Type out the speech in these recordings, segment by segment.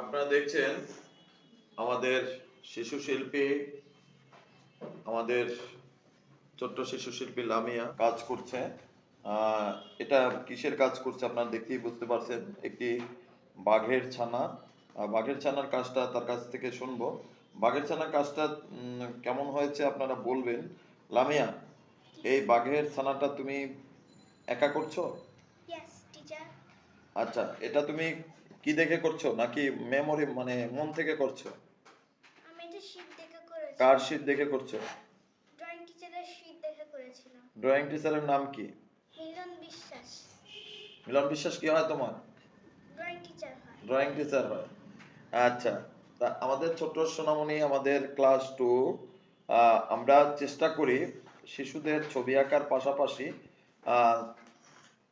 আপনারা দেখছেন আমাদের শিশু শিল্পী আমাদের ছোট্ট শিশু শিল্পী লামিয়া কাজ করছে। এটা কিসের কাজ করছে আপনারা দেখতেই বুঝতে পারছেন একটি বাঘের ছানা। বাঘের ছানার কাজটা তার কাছ থেকে শুনব। বাঘের ছানার কাজটা কেমন হয়েছে আপনারা বলবেন। লামিয়া এই বাঘের ছানাটা তুমি একা করছ? আচ্ছা এটা তুমি কি দেখে করছ? নাকি মেমোরি মানে মন থেকে করছ? আমি এটা শীট দেখে করেছি। কার শীট দেখে করছ? ড্রয়িং টিচারের শীট দেখে করেছিলাম। ড্রয়িং টিচারের নাম কি? মিলন বিশ্বাস। মিলন বিশ্বাস কি হয় তোমার? ড্রয়িং টিচার হয়। ড্রয়িং টিচার হয়। আচ্ছা তা আমাদের ছোট্ট সোনামণি আমাদের ক্লাস টু আমরা চেষ্টা করি শিশুদের ছবি আঁকার পাশাপাশি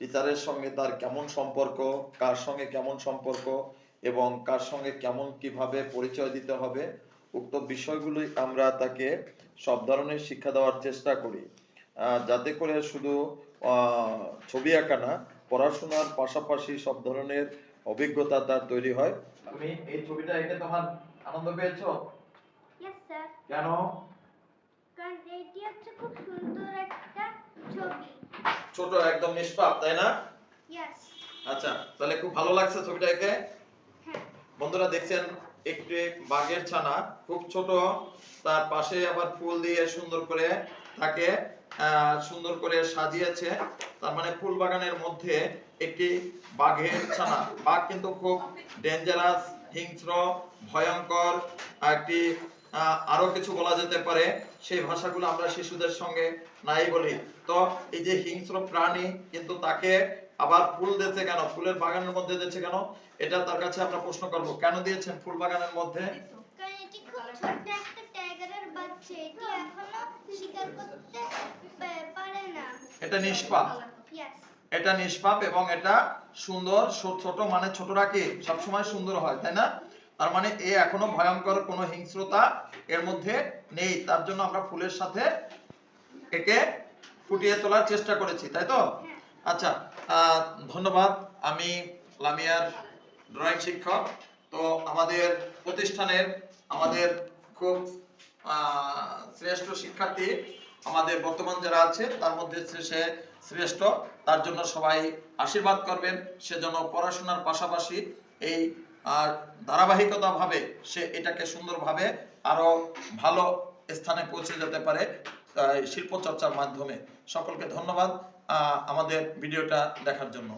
টিচারের সঙ্গে তার কেমন সম্পর্ক কার সঙ্গে কেমন সম্পর্ক এবং কার সঙ্গে কেমন কীভাবে পরিচয় দিতে হবে উক্ত বিষয়গুলি আমরা তাকে সব ধরনের শিক্ষা দেওয়ার চেষ্টা করি। আহ, যাতে করে শুধু আহ, ছবি আঁকা না পড়াশোনার পাশাপাশি সব ধরনের অভিজ্ঞতা তার তৈরি হয়। তুমি এই ছবিটা এঁকে তোমার আনন্দ পেয়েছ? কেন কারণ এটি হচ্ছে খুব সুন্দর একটা ছবি ছোট একদম নিষ্পাপ তাই না? আচ্ছা তাহলে খুব ভালো লাগছে ছবিটা এঁকে। হ্যাঁ। বন্ধুরা দেখছেন একটি বাঘের ছানা খুব ছোট তার পাশে আবার ফুল দিয়ে সুন্দর করে তাকে আহ, সুন্দর করে সাজিয়েছে। তার মানে ফুল বাগানের মধ্যে একটি বাঘের ছানা। বাঘ কিন্তু খুব ডেঞ্জারাস হিংস্র ভয়ঙ্কর একটি আরও কিছু বলা যেতে পারে। সেই ভাষাগুলো আমরা শিশুদের সঙ্গে নাই বলি। তো এই যে হিংস্র প্রাণী কিন্তু তাকে আবার ফুল দিয়েছে কেন? ফুলের বাগানের মধ্যে দিয়েছে কেন? এটা তার কাছে আমরা প্রশ্ন করব। কেন দিয়েছেন ফুল বাগানের মধ্যে? এটা নিষ্পাপ। এটা নিষ্পাপ এবং এটা সুন্দর ছোট মানে ছোটরা কি? সবসময় সুন্দর হয় তাই না? তার মানে এ এখনও ভয়ঙ্কর কোনো হিংস্রতা এর মধ্যে নেই। তার জন্য আমরা ফুলের সাথে একে ফুটিয়ে তোলার চেষ্টা করেছি তাই তো? হ্যাঁ। আচ্ছা ধন্যবাদ। আমি লামিয়ার ড্রয়িং শিক্ষক। তো আমাদের প্রতিষ্ঠানের আমাদের খুব শ্রেষ্ঠ শিক্ষার্থী আমাদের বর্তমান যারা আছে তার মধ্যে সে শ্রেষ্ঠ। তার জন্য সবাই আশীর্বাদ করবেন। সেজন্য পড়াশোনার পাশাপাশি এই আর ধারাবাহিকতা ভাবে সে এটাকে সুন্দরভাবে আরও ভালো স্থানে পৌঁছে যেতে পারে শিল্পচর্চার শিল্প চর্চার মাধ্যমে। সকলকে ধন্যবাদ আমাদের ভিডিওটা দেখার জন্য।